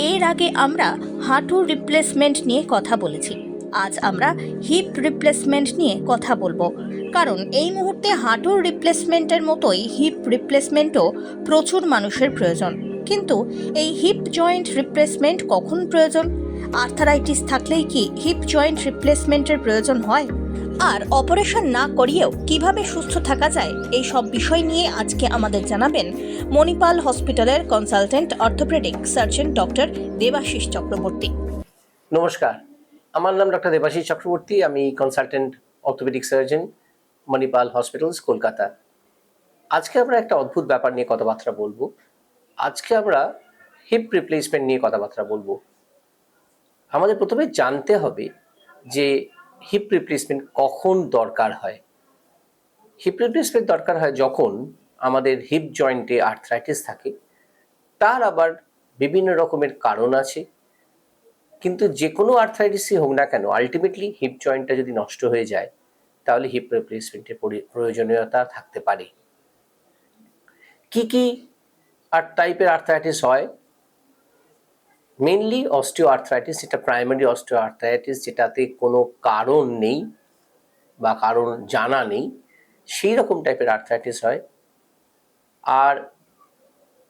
এর আগে আমরা হাঁটুর রিপ্লেসমেন্ট নিয়ে কথা বলেছি। আজ আমরা হিপ রিপ্লেসমেন্ট নিয়ে কথা বলব। কারণ এই মুহূর্তে হাঁটুর রিপ্লেসমেন্টের মতোই হিপ রিপ্লেসমেন্টও প্রচুর মানুষের প্রয়োজন। কিন্তু এই হিপ জয়েন্ট রিপ্লেসমেন্ট কখন প্রয়োজন? আর্থারাইটিস থাকলেই কি হিপ জয়েন্ট রিপ্লেসমেন্টের প্রয়োজন হয়? আর অপারেশন না করিয়েও কীভাবে সুস্থ থাকা যায়, এই সব বিষয় নিয়ে আজকে আমাদের জানাবেন মণিপাল হসপিটালের consultant orthopaedic surgeon doctor Debashis Chakraborty. নমস্কার, আমার নাম ডক্টর দেবাশিস চক্রবর্তী, আমি consultant orthopaedic surgeon, Manipal hospitals, Kolkata. আজকে আমরা একটা অদ্ভুত ব্যাপার নিয়ে কথাবার্তা বলব। আজকে আমরা হিপ রিপ্লেসমেন্ট নিয়ে কথাবার্তা বলব। আমাদের প্রথমে জানতে হবে যে হিপ রিপ্লেসমেন্ট কখন দরকার হয়? হিপ রিপ্লেসমেন্ট দরকার হয় যখন আমাদের হিপ জয়েন্টে আর্থ্রাইটিস থাকে, তার আবার বিভিন্ন রকমের কারণ আছে, কিন্তু যে কোনো আর্থ্রাইটিসই হোক না কেন আলটিমেটলি হিপ জয়েন্টটা যদি নষ্ট হয়ে যায়, তাহলে হিপ রিপ্লেসমেন্টের প্রয়োজনীয়তা থাকতে পারে। কি কি আর টাইপের আর্থ্রাইটিস হয়? মেনলি অস্টিও আর্থ্রাইটিস যেটা প্রাইমারি অস্টিও আর্থ্রাইটিস যেটাতে কোনো কারণ নেই বা কারণ জানা নেই, সেই রকম টাইপের আর্থ্রাইটিস হয়। আর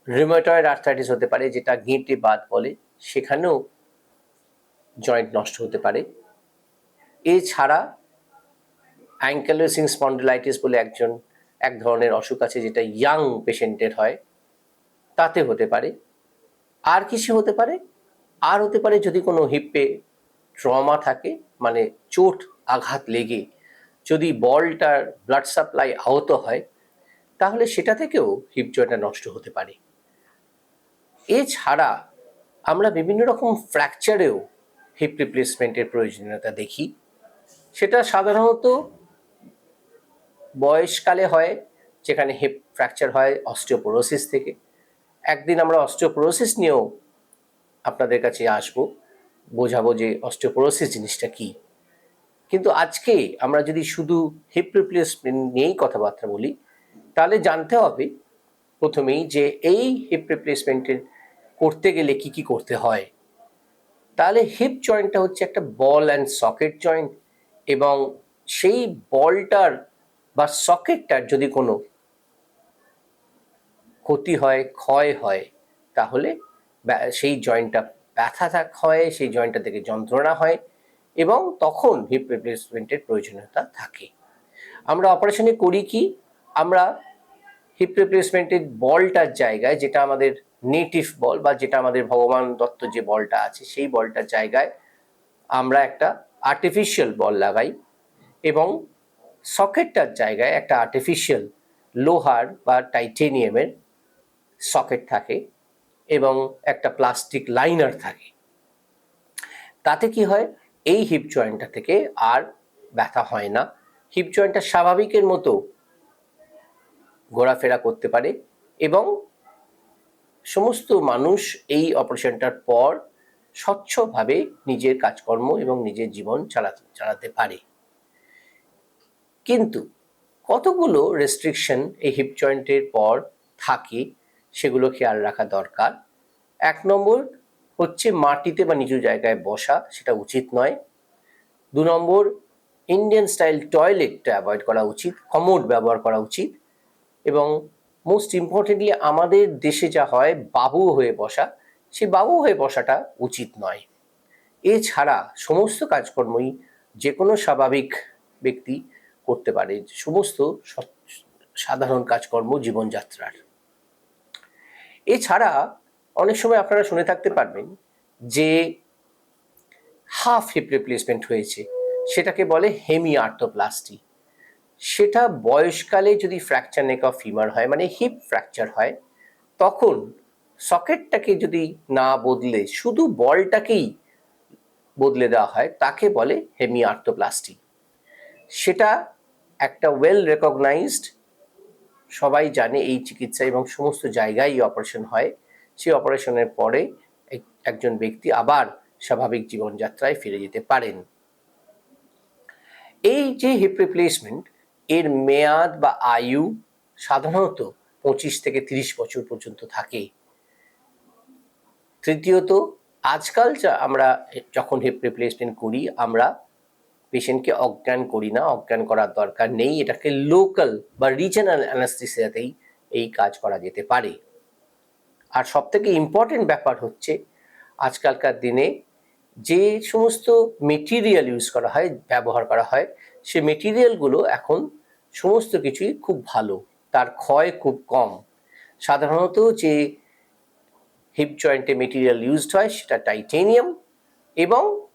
রিমোটয়েড আর্থ্রাইটিস হতে পারে, যেটা গেঁটে বাদ বলে, সেখানেও জয়েন্ট নষ্ট হতে পারে। এছাড়া অ্যাঙ্কেলোসিং স্পন্ডিলাইটিস বলে একজন, এক ধরনের অসুখ আছে, যেটা ইয়াং পেশেন্টের হয়, তাতে হতে পারে। আর কিছু হতে পারে? আর হতে পারে যদি কোনো হিপে ট্রমা থাকে মানে চোট আঘাত লেগে যদি বলটার ব্লাড সাপ্লাই আহত হয়, তাহলে সেটা থেকেও হিপ জয়েন্টটা নষ্ট হতে পারে। এছাড়া আমরা বিভিন্ন রকম ফ্র্যাকচারেও হিপ রিপ্লেসমেন্টের প্রয়োজনীয়তা দেখি। সেটা সাধারণত বয়সকালে হয়, যেখানে হিপ ফ্র্যাকচার হয় অস্টিওপোরোসিস থেকে। একদিন আমরা অস্টিওপোরোসিস নিয়েও আপনাদের কাছে আসব, বোঝাবো যে অস্টিওপোরোসিস জিনিসটা কি। কিন্তু আজকে আমরা যদি শুধু হিপ রিপ্লেসমেন্ট নিয়েই কথাবার্তা বলি, তাহলে জানতে হবে প্রথমেই যে এই হিপ রিপ্লেসমেন্টের করতে গেলে কি কি করতে হয়। তাহলে হিপ জয়েন্টটা হচ্ছে একটা বল অ্যান্ড সকেট জয়েন্ট এবং সেই বলটার বা সকেটটার যদি কোনো ক্ষতি হয়, ক্ষয় হয়, তাহলে সেই জয়েন্টটা ব্যথা থাক হয়, সেই জয়েন্টটা থেকে যন্ত্রণা হয় এবং তখন হিপ রিপ্লেসমেন্টের প্রয়োজনীয়তা থাকে। আমরা অপারেশনে করি কি? আমরা হিপ রিপ্লেসমেন্টের বলটার জায়গায় যেটা আমাদের নেটিভ বল বা যেটা আমাদের ভগবান দত্ত যে বলটা আছে, সেই বলটার জায়গায় আমরা একটা আর্টিফিশিয়াল বল লাগাই এবং সকেটটার জায়গায় একটা আর্টিফিশিয়াল লোহার বা টাইটেনিয়ামের সকেট থাকে। এবং একটা প্লাস্টিক লাইনার থাকে। তাতে কি হয়? এই হিপ জয়েন্টটা থেকে আর ব্যথা হয় না। হিপ জয়েন্টটা স্বাভাবিকের মতো ঘোরাফেরা করতে পারে এবং সমস্ত মানুষ এই অপারেশনটার পর স্বচ্ছভাবে নিজের কাজকর্ম এবং নিজের জীবন চালাতে চালাতে পারে। কিন্তু কতগুলো রেস্ট্রিকশন এই হিপ জয়েন্টের পর থাকে সেগুলো খেয়াল রাখা দরকার। এক নম্বর হচ্ছে মাটিতে বা নিচু জায়গায় বসা, সেটা উচিত নয়। দু নম্বর ইন্ডিয়ান স্টাইল টয়লেটটা অ্যাভয়েড করা উচিত কমোড ব্যবহার করা উচিত এবং মোস্ট ইম্পর্টেন্টলি আমাদের দেশে যা হয়, বাবু হয়ে বসা, সেই বাবু হয়ে বসাটা উচিত নয়। এছাড়া সমস্ত কাজকর্মই যে কোনো স্বাভাবিক ব্যক্তি করতে পারে, সমস্ত সাধারণ কাজকর্ম জীবনযাত্রার। এছাড়া অনেক সময় আপনারা শুনে থাকতে পারবেন যে হাফ হিপ রিপ্লেসমেন্ট হয়েছে, সেটাকে বলে হেমি আর্থোপ্লাস্টি সেটা বয়সকালে যদি ফ্র্যাকচার নেক অফ ফিমার হয় মানে হিপ ফ্র্যাকচার হয়, তখন সকেটটাকে যদি না বদলে, শুধু বলটাকেই বদলে দেওয়া হয়, তাকে বলে হেমি আর্থোপ্লাস্টি সেটা একটা ওয়েল রেকগনাইজড সবাই জানে এই চিকিৎসা এবং সমস্ত জায়গায় এই অপারেশন হয়। সেই অপারেশনের পরে একজন ব্যক্তি আবার স্বাভাবিক জীবনযাত্রায় ফিরে যেতে পারেন। এই যে হিপ রিপ্লেসমেন্ট এর মেয়াদ বা আয়ু সাধারণত পঁচিশ থেকে তিরিশ বছর পর্যন্ত থাকে। তৃতীয়ত, আজকাল যা আমরা যখন হিপ রিপ্লেসমেন্ট করি, আমরা পেশেন্টকে অজ্ঞান করি না, অজ্ঞান করার দরকার নেই। এটাকে লোকাল বা রিজনাল অ্যানাস্থেসিয়াতেই এই কাজ করা যেতে পারে। আর সব থেকে ইম্পর্টেন্ট ব্যাপার হচ্ছে, আজকালকার দিনে যে সমস্ত মেটিরিয়াল ইউজ করা হয়, ব্যবহার করা হয়, সে মেটিরিয়ালগুলো এখন সমস্ত কিছুই খুব ভালো। তার ক্ষয় খুব কম। সাধারণত যে হিপ জয়েন্টে মেটেরিয়াল ইউজড হয়, সেটা টাইটেনিয়াম এবং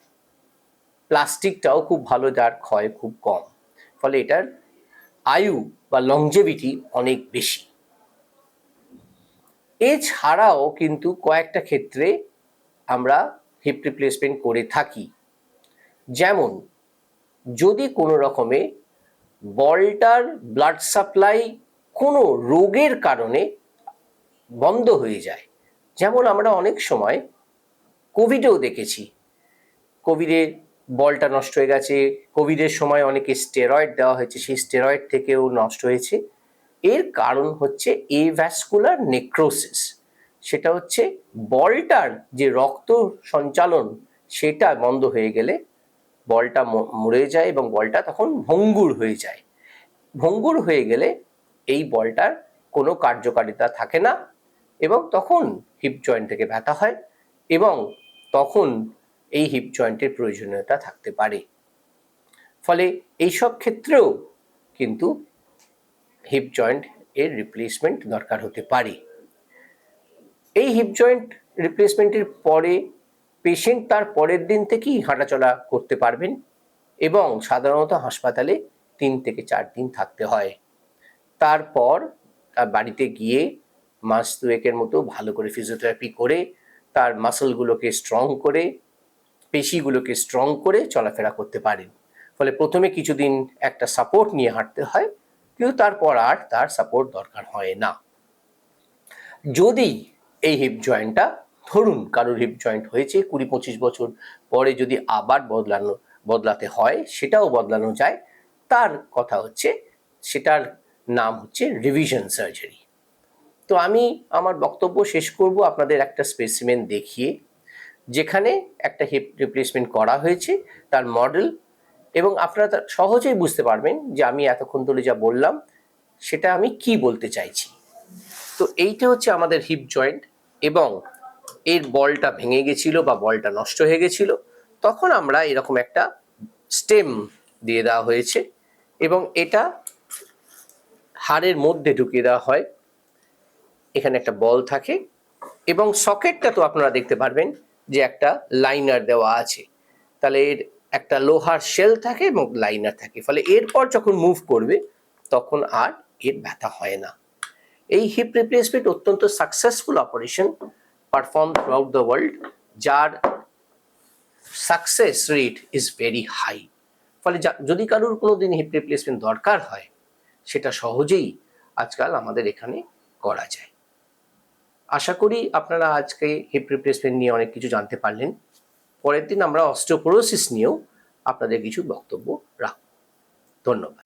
প্লাস্টিকটাও খুব ভালো যার ক্ষয় খুব কম। ফলে এটার আয়ু বা লংজেভিটি অনেক বেশি। এছাড়াও কিন্তু কয়েকটা ক্ষেত্রে আমরা হিপ রিপ্লেসমেন্ট করে থাকি। যেমন, যদি কোনো রকমে বলটার ব্লাড সাপ্লাই কোনো রোগের কারণে বন্ধ হয়ে যায়। যেমন আমরা অনেক সময় কোভিডেও দেখেছি। কোভিডে বলটা নষ্ট হয়ে গেছে। কোভিডের সময় অনেকে স্টেরয়েড দেওয়া হয়েছে, সেই স্টেরয়েড থেকেও নষ্ট হয়েছে। এর কারণ হচ্ছে এভ্যাসকুলার নেক্রোসিস সেটা হচ্ছে বলটার যে রক্ত সঞ্চালন, সেটা বন্ধ হয়ে গেলে বলটা মরে যায় এবং বলটা তখন ভঙ্গুর হয়ে যায়। ভঙ্গুর হয়ে গেলে এই বলটার কোনো কার্যকারিতা থাকে না এবং তখন হিপ জয়েন্ট থেকে ব্যথা হয় এবং তখন এই হিপ জয়েন্টের প্রয়োজনীয়তা থাকতে পারে। ফলে এইসব ক্ষেত্রেও কিন্তু হিপ জয়েন্ট এর রিপ্লেসমেন্ট দরকার হতে পারে। এই হিপ জয়েন্ট রিপ্লেসমেন্টের পরে পেশেন্ট তার পরের দিন থেকেই হাঁটাচলা করতে পারবেন এবং সাধারণত হাসপাতালে তিন থেকে চার দিন থাকতে হয়। তারপর তার বাড়িতে গিয়ে মাস দুয়েকের মতো ভালো করে ফিজিওথেরাপি করে তার মাসলগুলোকে স্ট্রং করে পেশিগুলোকে স্ট্রং করে চলাফেরা করতে পারেন। ফলে প্রথমে কিছুদিন একটা সাপোর্ট নিয়ে হাঁটতে হয়, কিন্তু তারপর আর তার সাপোর্ট দরকার হয় না। যদি এই হিপ জয়েন্টটা ধরুন কারোর হিপ জয়েন্ট হয়েছে কুড়ি পঁচিশ বছর পরে যদি আবার বদলানো, বদলাতে হয়, সেটাও বদলানো যায়, তার কথা হচ্ছে, সেটার নাম হচ্ছে রিভিশন সার্জারি তো আমি আমার বক্তব্য শেষ করব, আপনাদের একটা স্পেসিমেন দেখিয়ে যেখানে একটা হিপ রিপ্লেসমেন্ট করা হয়েছে, তার মডেল এবং আপনারা সহজেই বুঝতে পারবেন যে আমি এতক্ষণ ধরে যা বললাম, সেটা আমি কি বলতে চাইছি। তো এইটা হচ্ছে আমাদের হিপ জয়েন্ট এবং এর বলটা ভেঙে গেছিল বা বলটা নষ্ট হয়ে গেছিল। তখন আমরা এরকম একটা স্টেম দিয়ে দেওয়া হয়েছে, এবং এটা হাড়ের মধ্যে ঢুকিয়ে দেওয়া হয়। এখানে একটা বল থাকে, এবং সকেটটা তো আপনারা দেখতে পারবেন যে একটা লাইনার দেওয়া আছে। তাহলে এর একটা লোহার শেল থাকে এবং লাইনার থাকে। ফলে এরপর যখন মুভ করবে, তখন আর এর ব্যথা হয় না। এই হিপ রিপ্লেসমেন্ট অত্যন্ত successful operation perform throughout the world যার success rate is very high ফলে যদি কারোর কোনো দিন হিপ রিপ্লেসমেন্ট দরকার হয়, সেটা সহজেই আজকাল আমাদের এখানে করা যায়। আশা করি আপনারা আজকে হিপ রিপ্লেসমেন্ট নিয়ে অনেক কিছু জানতে পারলেন। পরের দিন আমরা অস্টিওপোরোসিস নিয়েও আপনাদের কিছু বক্তব্য রাখব। ধন্যবাদ.